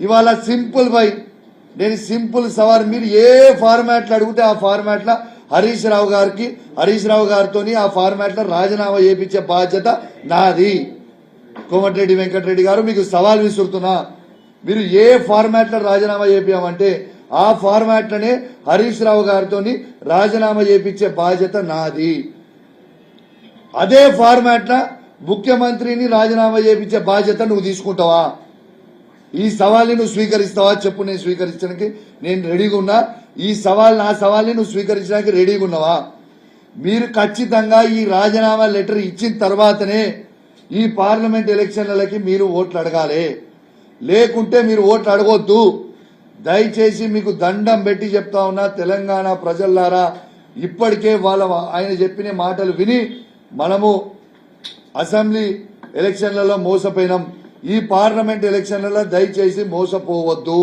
ఇవాళ simple by నేను simple సవాల్ మీరు ఏ ఫార్మాట్లో అడిగితే ఆ ఫార్మాట్లో హరీష్ రావు గారికి హరీష్ రావు గారితో ఆ ఫార్మాట్లో రాజీనామా చేయించే బాధ్యత నాది. కోమటిరెడ్డి వెంకటరెడ్డి గారు మీకు సవాల్ విసురుతున్నా. మీరు ఏ ఫార్మాట్లో రాజీనామా చేపించామంటే ఆ ఫార్మాట్లనే హరీష్ రావు గారితో రాజీనామా చేపించే బాధ్యత నాది. అదే ఫార్మాట్ల ముఖ్యమంత్రిని రాజీనామా చేపించే బాధ్యత నువ్వు తీసుకుంటావా? ఈ సవాల్ని నువ్వు స్వీకరిస్తావా? చెప్పు నేను స్వీకరించడానికి. నేను రెడీగా ఉన్నా. ఈ సవాల్ నా సవాల్ని నువ్వు స్వీకరించడానికి రెడీగా ఉన్నావా? మీరు ఖచ్చితంగా ఈ రాజీనామా లెటర్ ఇచ్చిన తర్వాతనే ఈ పార్లమెంట్ ఎలక్షన్లకి మీరు ఓట్లు అడగాలి. లేకుంటే మీరు ఓట్లు అడగొద్దు. దయచేసి మీకు దండం పెట్టి చెప్తా ఉన్నా తెలంగాణ ప్రజల్లారా ఇప్పటికే వాళ్ళ ఆయన చెప్పిన మాటలు విని మనము అసెంబ్లీ ఎలక్షన్లలో మోసపోయినాం. ఈ పార్లమెంట్ ఎలక్షన్లలో దయచేసి మోసపోవద్దు.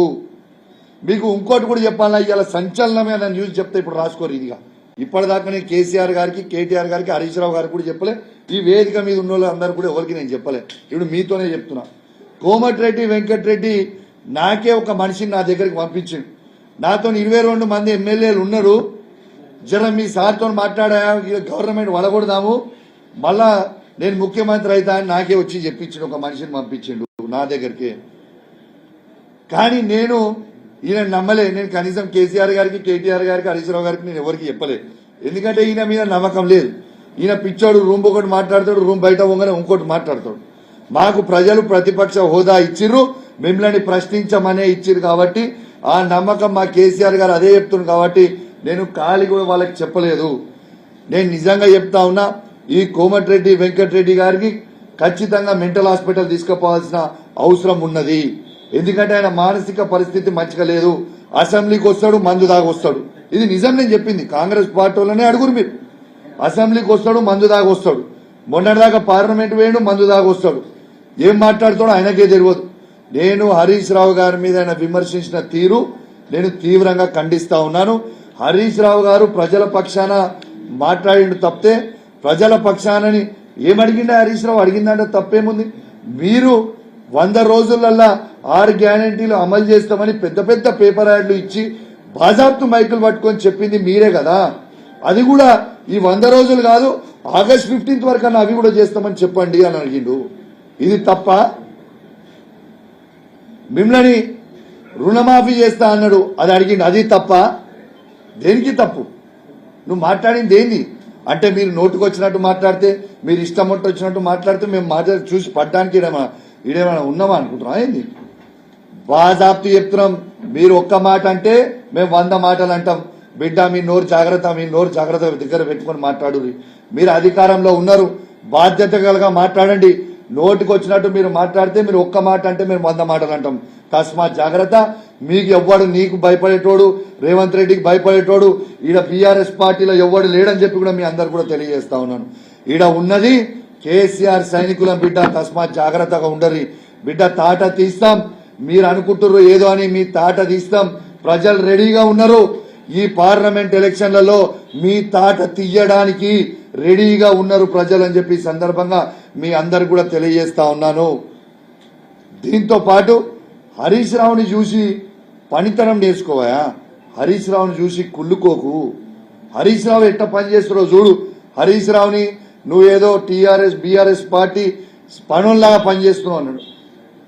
మీకు ఇంకోటి కూడా చెప్పాలా ఇవాళ సంచలనమైన న్యూస్ చెప్తే ఇప్పుడు రాసుకోరు ఇదిగా. ఇప్పటిదాకా నేను కేసీఆర్ గారికి కేటీఆర్ గారికి హరీష్ రావు గారికి కూడా చెప్పలే. ఈ వేదిక మీద ఉన్న వాళ్ళు అందరు కూడా ఎవరికి నేను చెప్పలే. ఇప్పుడు మీతోనే చెప్తున్నా. కోమటిరెడ్డి వెంకటరెడ్డి నాకే ఒక మనిషిని నా దగ్గరికి పంపించింది నాతో ఇరవై రెండు మంది ఎమ్మెల్యేలు ఉన్నారు. జర మీ సార్తో మాట్లాడా గవర్నమెంట్ వడగొడదాము. మళ్ళా నేను ముఖ్యమంత్రి అవుతా అని నాకే వచ్చి చెప్పించిండు ఒక మనిషిని పంపించిండు నా దగ్గరికి. కానీ నేను ఈయన నమ్మలే. నేను కనీసం కేసీఆర్ గారికి కేటీఆర్ గారికి హరీష్ గారికి నేను ఎవరికి చెప్పలే. ఎందుకంటే ఈయన మీద నమ్మకం లేదు. ఈయన పిచ్చాడు రూమ్ ఒకటి మాట్లాడతాడు రూమ్ బయట పోగానే ఇంకోటి మాట్లాడతాడు. మాకు ప్రజలు ప్రతిపక్ష హోదా ఇచ్చిర్రు మిమ్మల్ని ప్రశ్నించమనే ఇచ్చిర్రు కాబట్టి ఆ నమ్మకం మా కేసీఆర్ గారు అదే చెప్తున్నారు కాబట్టి నేను ఖాళీ కూడా వాళ్ళకి చెప్పలేదు. నేను నిజంగా చెప్తా ఉన్నా ఈ కోమటిరెడ్డి వెంకటరెడ్డి గారికి ఖచ్చితంగా మెంటల్ హాస్పిటల్ తీసుకుపోవాల్సిన అవసరం ఉన్నది. ఎందుకంటే ఆయన మానసిక పరిస్థితి మంచిగా లేదు. అసెంబ్లీకి వస్తాడు మందు దాకా వస్తాడు. ఇది నిజం నేను చెప్పింది. కాంగ్రెస్ పార్టీ వాళ్ళనే అడుగురు మీరు. అసెంబ్లీకి వస్తాడు మందు దాకా వస్తాడు. మొన్నటిదాకా పార్లమెంట్ వేయడు మందు దాకా వస్తాడు. ఏం మాట్లాడుతాడో ఆయనకే తెలియదు. నేను హరీష్ రావు గారి మీద ఆయన విమర్శించిన తీరు నేను తీవ్రంగా ఖండిస్తా ఉన్నాను. హరీష్ రావు గారు ప్రజల పక్షాన మాట్లాడిండు తప్పితే ప్రజల పక్షానని ఏమడిగిండే హరీష్ రావు అడిగిందంటే తప్పేముంది? మీరు వంద రోజులల్లా ఆరు గ్యారంటీలు అమలు చేస్తామని పెద్ద పెద్ద పేపర్ యాడ్లు ఇచ్చి బాజాప్తు మైకులు పట్టుకొని చెప్పింది మీరే కదా. అది కూడా ఈ వంద రోజులు కాదు ఆగస్ట్ ఫిఫ్టీన్త్ వరకు అన్న అవి కూడా చేస్తామని చెప్పండి అని అడిగిండు. ఇది తప్ప మిమ్మల్ని రుణమాఫీ చేస్తా అన్నాడు. అది అడిగిండు. అది తప్ప దేనికి తప్పు? నువ్వు మాట్లాడింది ఏంది? అంటే మీరు నోటుకు వచ్చినట్టు మాట్లాడితే మీరు ఇష్టం ఉంటే వచ్చినట్టు మాట్లాడితే మేము మాట్లాడి చూసి పడ్డానికి ఈడేమా ఈడేమైనా ఉన్నామా అనుకుంటున్నాం? ఏంది? బాజాప్తి చెప్తున్నాం మీరు ఒక్క మాట అంటే మేము వంద మాటలు అంటాం. బిడ్డ మీ నోరు జాగ్రత్త మీ నోరు జాగ్రత్త దగ్గర పెట్టుకొని మాట్లాడు మీరు అధికారంలో ఉన్నారు బాధ్యత మాట్లాడండి. నోటికి వచ్చినట్టు మీరు మాట్లాడితే మీరు ఒక్క మాట అంటే మేము వంద మాటలు అంటాం. తస్మాత్ జాగ్రత్త. మీకు ఎవ్వడు నీకు భయపడేటోడు రేవంత్ రెడ్డికి భయపడేటోడు ఈడ బీఆర్ఎస్ పార్టీలో ఎవ్వడు లేడని చెప్పి కూడా మీ అందరు కూడా తెలియజేస్తా ఉన్నాను. ఈడ ఉన్నది కేసీఆర్ సైనికుల బిడ్డ. తస్మాత్ జాగ్రత్తగా ఉండరి బిడ్డ తాట తీస్తాం. మీరు అనుకుంటుర్రు ఏదో అని మీ తాట తీస్తాం. ప్రజలు రెడీగా ఉన్నారు. ఈ పార్లమెంట్ ఎలక్షన్లలో మీ తాట తీయడానికి రెడీగా ఉన్నారు ప్రజలు అని చెప్పి సందర్భంగా మీ అందరు కూడా తెలియజేస్తా ఉన్నాను. దీంతో పాటు హరీష్ రావుని చూసి పనితనం నేర్చుకోవా? హరీష్ రావుని చూసి కుళ్ళుకోకు. హరీష్ రావు ఎట్ట పని చేస్తున్నావు చూడు. హరీష్ రావుని నువ్వేదో టీఆర్ఎస్ బీఆర్ఎస్ పార్టీ పనుల్లాగా పనిచేస్తున్నావు అన్నాడు.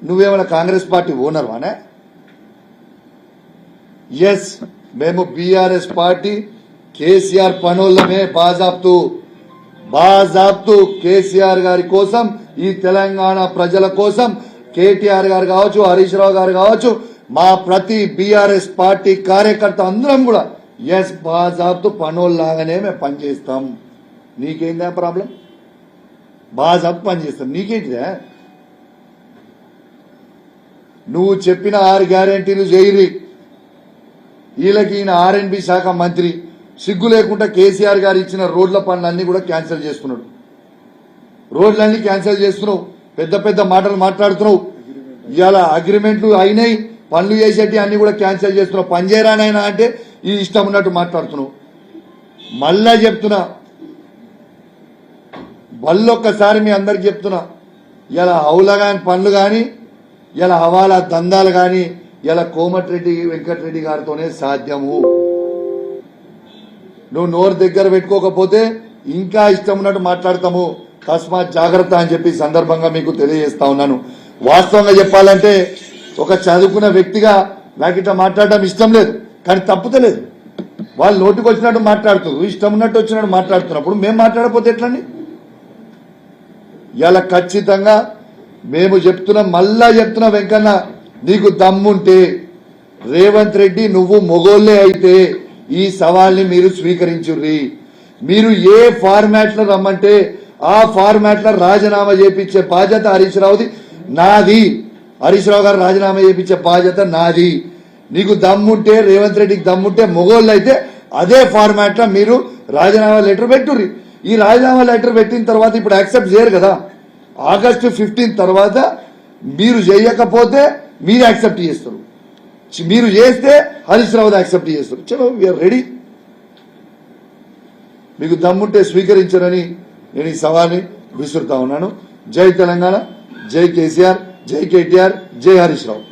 నువ్వేమైనా కాంగ్రెస్ పార్టీ ఓనర్ వానే ఎస్ మేము బీఆర్ఎస్ పార్టీ కేసీఆర్ పనులమే బాజాబ్తూ బాజాబ్తూ కేసీఆర్ గారి కోసం ఈ తెలంగాణ ప్రజల కోసం కేటీఆర్ గారు కావచ్చు హరీష్ రావు గారు కావచ్చు మా ప్రతి బీఆర్ఎస్ పార్టీ కార్యకర్త అందరం కూడా ఎస్ బాజాప్తు పనుల్లాగానే మేము పనిచేస్తాం. నీకేందా ప్రాబ్లం? బాజాబ్ పనిచేస్తాం. నీకేంటిదా? నువ్వు చెప్పిన ఆరు గ్యారెంటీలు చేయరి వీళ్ళకి ఈయన ఆర్ఎన్బి శాఖ మంత్రి. సిగ్గు లేకుండా కేసీఆర్ గారు ఇచ్చిన రోడ్ల పనులన్నీ కూడా క్యాన్సిల్ చేస్తున్నాడు. రోడ్లన్నీ క్యాన్సిల్ చేస్తున్నావు. పెద్ద పెద్ద మాటలు మాట్లాడుతున్నావు. ఇవాళ అగ్రిమెంట్లు అయినాయి. పనులు చేసేటి అన్ని కూడా క్యాన్సిల్ చేస్తున్నావు. పని చేయరానైనా అంటే ఈ ఇష్టం ఉన్నట్టు మాట్లాడుతున్నావు. మళ్ళా చెప్తున్నా. మళ్ళొక్కసారి మీ అందరికి చెప్తున్నా. ఇలా హౌల కాని పనులు కానీ ఇలా హవాలా దందాలు కానీ ఇలా కోమటిరెడ్డి వెంకటరెడ్డి గారితోనే సాధ్యము. నువ్వు నోరు దగ్గర పెట్టుకోకపోతే ఇంకా ఇష్టం ఉన్నట్టు మాట్లాడతాము. తస్మాత్ జాగ్రత్త అని చెప్పి సందర్భంగా మీకు తెలియజేస్తా ఉన్నాను. వాస్తవంగా చెప్పాలంటే ఒక చదువుకున్న వ్యక్తిగా నాకు ఇట్లా మాట్లాడడం ఇష్టం లేదు కానీ తప్పుతలేదు వాళ్ళు నోటికి వచ్చినట్టు మాట్లాడుతున్నారు ఇష్టం ఉన్నట్టు వచ్చినట్టు మాట్లాడుతున్నప్పుడు మేము మాట్లాడకపోతే ఎట్లండి? ఇలా ఖచ్చితంగా మేము చెప్తున్నాం మళ్ళా చెప్తున్నాం వెంకన్న నీకు దమ్ముంటే రేవంత్ రెడ్డి నువ్వు మొగోళ్ళే అయితే ఈ సవాల్ని మీరు స్వీకరించుర్రి. మీరు ఏ ఫార్మాట్లో రమ్మంటే ఆ ఫార్మాట్లో రాజీనామా చేపించే బాధ్యత హరీష్ రావుది. నాది. హరీష్ రావు గారు రాజీనామా చేపించే బాధ్యత నాది. నీకు దమ్ముంటే రేవంత్ రెడ్డికి దమ్ముంటే మొగోళ్ళు అయితే అదే ఫార్మాట్లో మీరు రాజీనామా లెటర్ పెట్టుర్రి. ఈ రాజీనామా లెటర్ పెట్టిన తర్వాత ఇప్పుడు యాక్సెప్ట్ చేయరు కదా. ఆగస్టు ఫిఫ్టీన్ తర్వాత మీరు చేయకపోతే మీరు యాక్సెప్ట్ చేస్తారు. మీరు చేస్తే హరీష్ రావు యాక్సెప్ట్ చేస్తారు. చలో వీఆర్ రెడీ మీకు దమ్ముంటే స్వీకరించరని నేను ఈ సవాల్ని విసురుతా ఉన్నాను. జై తెలంగాణ జై కేసీఆర్ జై కేటీఆర్ జై హరీష్ రావు.